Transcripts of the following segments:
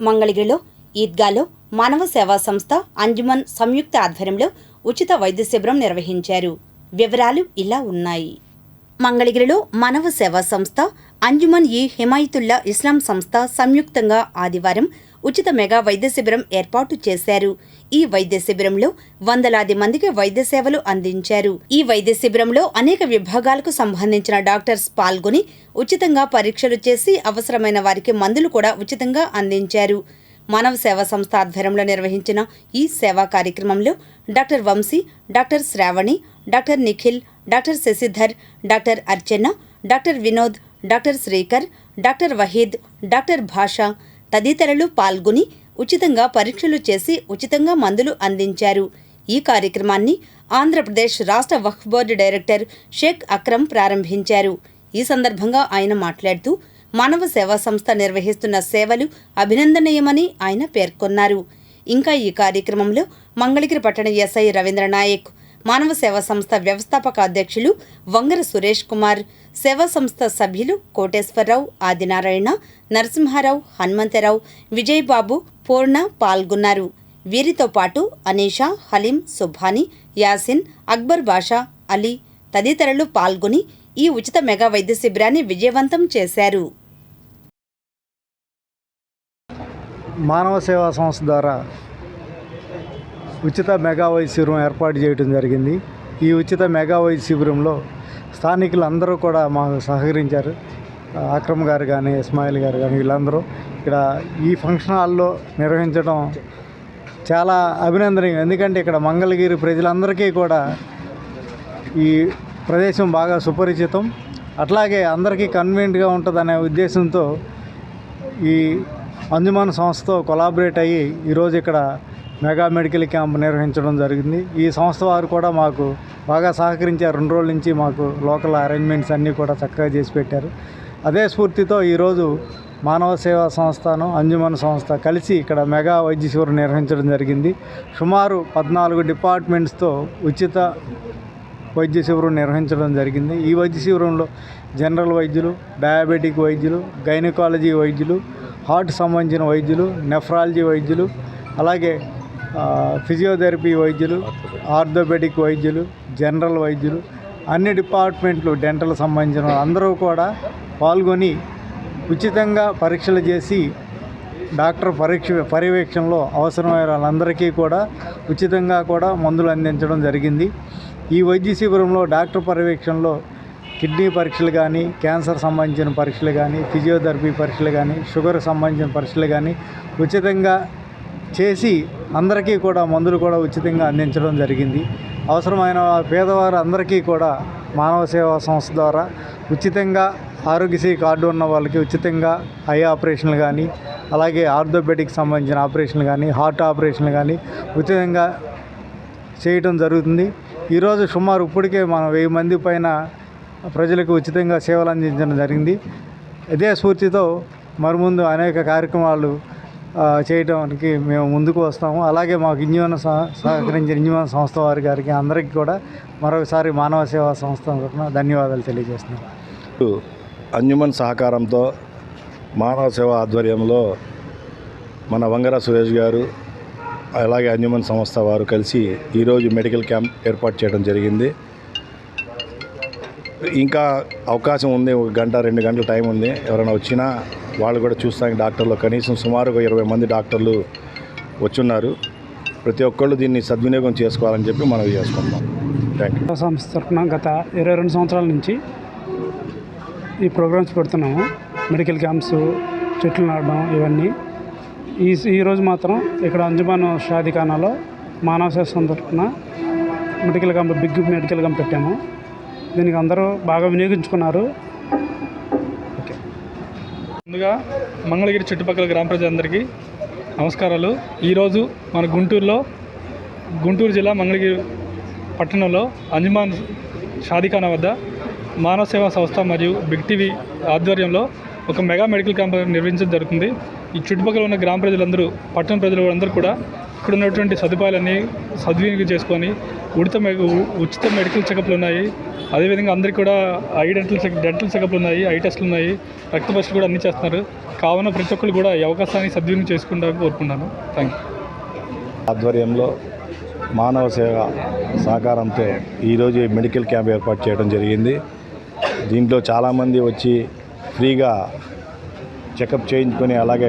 మంగళగిరిలో ఈద్గాలో మానవ సేవా సంస్థ అంజుమన్ సంయుక్త ఆధ్వర్యంలో ఉచిత వైద్య శిబిరం నిర్వహించారు. వివరాలు ఇలా ఉన్నాయి. మంగళగిరిలో మానవ సేవా సంస్థ అంజుమన్ ఈ హిమాయతుల్లా ఇస్లాం సంస్థ సంయుక్తంగా ఆదివారం ఉచిత మెగా వైద్య శిబిరం ఏర్పాటు చేశారు. ఈ వైద్య శిబిరంలో వందలాది మందికి వైద్య సేవలు అందించారు. ఈ వైద్య శిబిరంలో అనేక విభాగాలకు సంబంధించిన డాక్టర్స్ పాల్గొని ఉచితంగా పరీక్షలు చేసి అవసరమైన వారికి మందులు కూడా ఉచితంగా అందించారు. మానవ సేవా సంస్థ ఆధ్వర్యంలో నిర్వహించిన ఈ సేవా కార్యక్రమంలో doctor Vamshi doctor Sravani doctor Nikhil doctor Sasidhar doctor Archana doctor Vinod doctor Srikar doctor Waheed doctor Basha తదితరులు పాల్గొని ఉచితంగా పరీక్షలు చేసి ఉచితంగా మందులు అందించారు. ఈ కార్యక్రమాన్ని ఆంధ్రప్రదేశ్ రాష్ట్ర వక్ఫ్ బోర్డు డైరెక్టర్ షేక్ అక్రమ్ ప్రారంభించారు. ఈ సందర్భంగా ఆయన మాట్లాడుతూ మానవ సేవా సంస్థ నిర్వహిస్తున్న సేవలు అభినందనీయమని ఆయన పేర్కొన్నారు. ఇంకా ఈ కార్యక్రమంలో మంగళగిరి పట్టణ ఎస్ఐ రవీంద్ర నాయక్ మానవ సేవా సంస్థ వ్యవస్థాపక అధ్యక్షులు వంగర సురేష్ కుమార్ సేవా సంస్థ సభ్యులు కోటేశ్వరరావు ఆదినారాయణ నరసింహారావు హనుమంతరావు విజయబాబు పూర్ణ పాల్గొన్నారు. వీరితో పాటు అనీషా హలీం సుభాని యాసిన్ అక్బర్ బాషా అలీ తదితరులు పాల్గొని ఈ ఉచిత మెగా వైద్య శిబిరాన్ని విజయవంతం చేశారు. మానవ సేవా సంస్థ ద్వారా ఉచిత మెగా వైద్య శిబిరం ఏర్పాటు చేయడం జరిగింది. ఈ ఉచిత మెగా వైద్య శిబిరంలో స్థానికులు అందరూ కూడా మాకు సహకరించారు. అక్రమ్ గారు కానీ ఇస్మాయిల్ గారు కానీ వీళ్ళందరూ ఇక్కడ ఈ ఫంక్షన్ హాల్లో నిర్వహించడం చాలా అభినందనీయం. ఎందుకంటే ఇక్కడ మంగళగిరి ప్రజలందరికీ కూడా ఈ ప్రదేశం బాగా సుపరిచితం. అట్లాగే అందరికీ కన్వీనియంట్గా ఉంటుందనే ఉద్దేశంతో ఈ అంజుమాన్ సంస్థతో కొలాబరేట్ అయ్యి ఈరోజు ఇక్కడ మెగా మెడికల్ క్యాంప్ నిర్వహించడం జరిగింది. ఈ సంస్థ వారు కూడా మాకు బాగా సహకరించారు. రెండు రోజుల నుంచి మాకు లోకల్ అరేంజ్మెంట్స్ అన్నీ కూడా చక్కగా చేసి పెట్టారు. అదే స్ఫూర్తితో ఈరోజు మానవ సేవా సంస్థను అంజుమన్ సంస్థ కలిసి ఇక్కడ మెగా వైద్య శిబిరం నిర్వహించడం జరిగింది. సుమారు పద్నాలుగు డిపార్ట్మెంట్స్తో ఉచిత వైద్య శిబిరం నిర్వహించడం జరిగింది. ఈ వైద్య శిబిరంలో జనరల్ వైద్యులు డయాబెటిక్ వైద్యులు గైనకాలజీ వైద్యులు హార్ట్ సంబంధించిన వైద్యులు నెఫ్రాలజీ వైద్యులు అలాగే ఫిజియోథెరపీ వైద్యులు ఆర్థోపెడిక్ వైద్యులు జనరల్ వైద్యులు అన్ని డిపార్ట్మెంట్లు డెంటల్ సంబంధించిన అందరూ కూడా పాల్గొని ఉచితంగా పరీక్షలు చేసి డాక్టర్ పరీక్ష పర్యవేక్షణలో అవసరమైన వాళ్ళందరికీ కూడా ఉచితంగా కూడా మందులు అందించడం జరిగింది. ఈ వైద్య శిబిరంలో డాక్టర్ పర్యవేక్షణలో కిడ్నీ పరీక్షలు కానీ క్యాన్సర్ సంబంధించిన పరీక్షలు కానీ ఫిజియోథెరపీ పరీక్షలు కానీ షుగర్ సంబంధించిన పరీక్షలు కానీ ఉచితంగా చేసి అందరికీ కూడా మందులు కూడా ఉచితంగా అందించడం జరిగింది. అవసరమైన పేదవారు అందరికీ కూడా మానవ సేవా సంస్థ ద్వారా ఉచితంగా ఆరోగ్యశ్రీ కార్డు ఉన్న వాళ్ళకి ఉచితంగా ఐ ఆపరేషన్లు కానీ అలాగే ఆర్థోపెడిక్ సంబంధించిన ఆపరేషన్లు కానీ హార్ట్ ఆపరేషన్లు కానీ ఉచితంగా చేయటం జరుగుతుంది. ఈరోజు సుమారు ఇప్పటికే మనం వెయ్యి మంది పైన ప్రజలకు ఉచితంగా సేవలు అందించడం జరిగింది. ఇదే స్ఫూర్తితో మరి ముందు అనేక కార్యక్రమాలు చేయడానికి మేము ముందుకు వస్తాము. అలాగే మాకు ఇంజీవన సహ- సహకరించిన ఇంజీవన సంస్థ వారి గారికి అందరికీ కూడా మరొకసారి మానవ సేవా సంస్థ తరఫున ధన్యవాదాలు తెలియజేస్తున్నాను. అంజుమన్ సహకారంతో మానవ సేవ ఆధ్వర్యంలో మన వంగర సురేష్ గారు అలాగే అంజుమన్ సంస్థ వారు కలిసి ఈరోజు మెడికల్ క్యాంప్ ఏర్పాటు చేయడం జరిగింది. ఇంకా అవకాశం ఉంది ఒక గంట రెండు గంటల టైం ఉంది. ఎవరైనా వచ్చినా వాళ్ళు కూడా చూస్తానికి డాక్టర్లు కనీసం సుమారుగా ఇరవై మంది డాక్టర్లు వచ్చున్నారు. ప్రతి ఒక్కళ్ళు దీన్ని సద్వినియోగం చేసుకోవాలని చెప్పి మనం చేసుకుంటాం థ్యాంక్ యూ సంస్థ తరఫున గత ఇరవై రెండు సంవత్సరాల నుంచి ఈ ప్రోగ్రామ్స్ పెడుతున్నాము. మెడికల్ క్యాంప్స్ చెట్లు నాటడం ఇవన్నీ. ఈ ఈరోజు మాత్రం ఇక్కడ అంజుమాన్ షాదిఖానాలో మానవ శాస్త్రం తరఫున medical camp big medical camp పెట్టాము. దీనికి అందరూ బాగా వినియోగించుకున్నారు. ఓకే. ముందుగా మంగళగిరి చుట్టుపక్కల గ్రామ ప్రజలందరికీ నమస్కారాలు. ఈరోజు మన గుంటూరులో గుంటూరు జిల్లా మంగళగిరి పట్టణంలో అంజమాన్ షాదిఖానా వద్ద మానవ సేవా సంస్థ మరియు బిగ్ టీవీ ఆధ్వర్యంలో ఒక మెగా మెడికల్ క్యాంప్ నిర్వహించడం జరుగుతుంది. ఈ చుట్టుపక్కల ఉన్న గ్రామ ప్రజలందరూ పట్టణ ప్రజలు అందరూ కూడా ఇక్కడ ఉన్నటువంటి సదుపాయాలన్నీ సద్వినియోగం చేసుకొని ఉచిత ఉచిత మెడికల్ చెకప్లు ఉన్నాయి. అదేవిధంగా అందరికీ కూడా ఐ డెంటల్ చెక్ డెంటల్ చెకప్లు ఉన్నాయి ఐ టెస్ట్లు ఉన్నాయి రక్త పరీక్షలు కూడా అన్ని చేస్తున్నారు. కావున ప్రతి ఒక్కరు కూడా ఈ అవకాశాన్ని సద్వినియోగం చేసుకుంటారని కోరుకుంటున్నాను. థ్యాంక్ యూ ఆధ్వర్యంలో మానవ సేవ సహకారంతో ఈరోజు మెడికల్ క్యాంప్ ఏర్పాటు చేయడం జరిగింది. దీంట్లో చాలామంది వచ్చి ఫ్రీగా చెకప్ చేయించుకొని అలాగే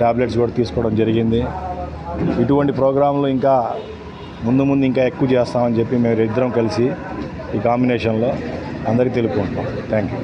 ట్యాబ్లెట్స్ కూడా తీసుకోవడం జరిగింది. ఇటువంటి ప్రోగ్రాంలు ఇంకా ముందు ముందు ఇంకా ఎక్కువ చేస్తామని చెప్పి మేము ఇద్దరం కలిసి ఈ కాంబినేషన్లో అందరికీ తెలుపుకుంటున్నాం. Thank you.